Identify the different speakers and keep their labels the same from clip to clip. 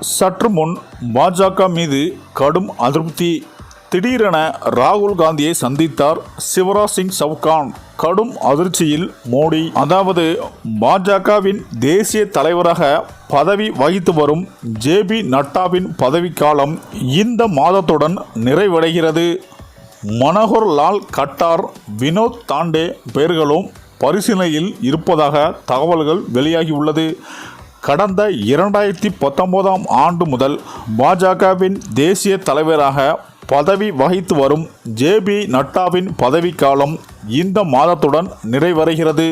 Speaker 1: சற்று முன் பாஜக மீது கடும் அதிருப்தி. திடீரென ராகுல் காந்தியை சந்தித்தார் சிவராஜ் சிங் சவுகான். கடும் அதிர்ச்சியில் மோடி. அதாவது பாஜகவின் தேசிய தலைவராக பதவி வகித்து வரும் ஜேபி நட்டாவின் பதவிக்காலம் இந்த மாதத்துடன் நிறைவடைகிறது. மனோகர் லால் கட்டார் வினோத் தாண்டே பெயர்களும் பரிசீலனையில் இருப்பதாக தகவல்கள் வெளியாகியுள்ளது. கடந்த இரண்டாயிரத்தி பத்தொன்பதாம் ஆண்டு முதல் பாஜகவின் தேசிய தலைவராக பதவி வகித்து வரும் ஜேபி நட்டாவின் பதவிக்காலம் இந்த மாதத்துடன் நிறைவடைகிறது.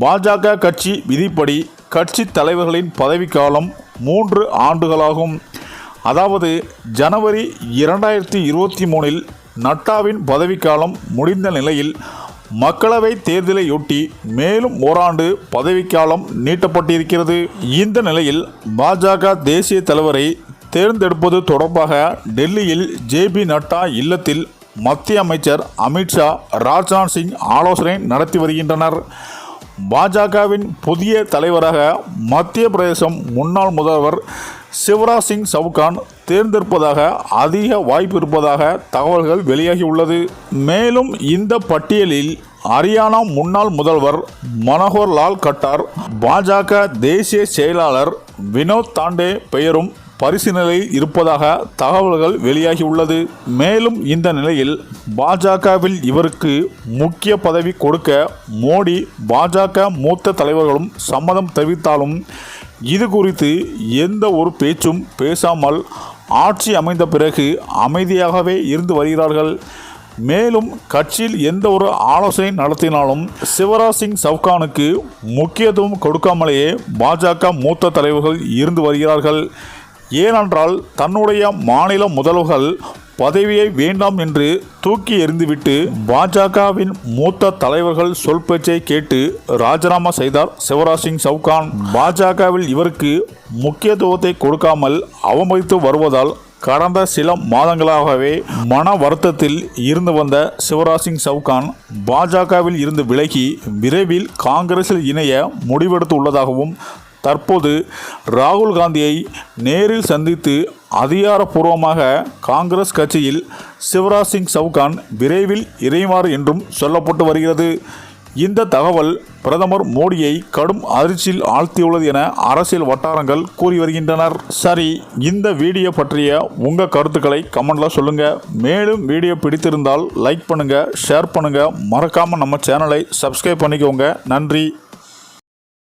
Speaker 1: பாஜக கட்சி விதிப்படி கட்சி தலைவர்களின் பதவிக்காலம் மூன்று ஆண்டுகளாகும். அதாவது ஜனவரி இரண்டாயிரத்தி இருபத்தி மூணில் நட்டாவின் பதவிக்காலம் முடிந்த நிலையில் மக்களவை தேர்தலையொட்டி மேலும் ஓராண்டு பதவிக்காலம் நீட்டப்பட்டிருக்கிறது. இந்த நிலையில் பாஜக தேசிய தலைவரை தேர்ந்தெடுப்பது தொடர்பாக டெல்லியில் ஜேபி நட்டா இல்லத்தில் மத்திய அமைச்சர் அமித்ஷா ராஜ்நாத் சிங் ஆலோசனை நடத்தி வருகின்றனர். பாஜகவின் புதிய தலைவராக மத்திய பிரதேசம் முன்னாள் முதல்வர் சிவராஜ் சிங் சவுகான் தேர்ந்தெடுப்பதாக அதிக வாய்ப்பு இருப்பதாக தகவல்கள் வெளியாகியுள்ளது. மேலும் இந்த பட்டியலில் ஹரியானா முன்னாள் முதல்வர் மனோகர் லால் கட்டார் பாஜக தேசிய செயலாளர் வினோத் தாண்டே பெயரும் பரிசீலனையில் இருப்பதாக தகவல்கள் வெளியாகியுள்ளது மேலும் இந்த நிலையில் பாஜகவில் இவருக்கு முக்கிய பதவி கொடுக்க மோடி பாஜக மூத்த தலைவர்களும் சம்மதம் தெரிவித்தாலும் இது குறித்து எந்த ஒரு பேச்சும் பேசாமல் ஆட்சி அமைந்த பிறகு அமைதியாகவே இருந்து வருகிறார்கள். மேலும் கட்சியில் எந்த ஒரு ஆலோசனை நடத்தினாலும் சிவராஜ் சிங் சவுகானுக்கு முக்கியத்துவம் கொடுக்காமலேயே பாஜக மூத்த தலைவர்கள் இருந்து வருகிறார்கள். ஏனென்றால் தன்னுடைய மாநில முதல்வர்கள் பதவியை வேண்டாம் என்று தூக்கி எறிந்துவிட்டு பாஜகவின் மூத்த தலைவர்கள் சொல் பேச்சை கேட்டு ராஜினாமா செய்தார். சிவராஜ் சிங் சவுகான் பாஜகவில் இவருக்கு முக்கியத்துவத்தை கொடுக்காமல் அவமதித்து வருவதால் கடந்த சில மாதங்களாகவே மன வருத்தத்தில் இருந்து வந்த சிவராஜ் சிங் சவுகான் பாஜகவில் இருந்து விலகி விரைவில் காங்கிரஸில் இணைய முடிவெடுத்து உள்ளதாகவும் தற்போது ராகுல் காந்தியை நேரில் சந்தித்து அதிகாரப்பூர்வமாக காங்கிரஸ் கட்சியில் சிவராஜ் சிங் சவுகான் விரைவில் இறைவார் என்றும் சொல்லப்பட்டு வருகிறது. இந்த தகவல் பிரதமர் மோடியை கடும் அதிர்ச்சியில் ஆழ்த்தியுள்ளது என அரசியல் வட்டாரங்கள் கூறி வருகின்றனர். சரி இந்த வீடியோ பற்றிய உங்கள் கருத்துக்களை கமெண்டில் சொல்லுங்கள் மேலும் வீடியோ பிடித்திருந்தால் லைக் பண்ணுங்கள் ஷேர் பண்ணுங்கள் மறக்காமல் நம்ம சேனலை சப்ஸ்கிரைப் பண்ணிக்கோங்க. நன்றி.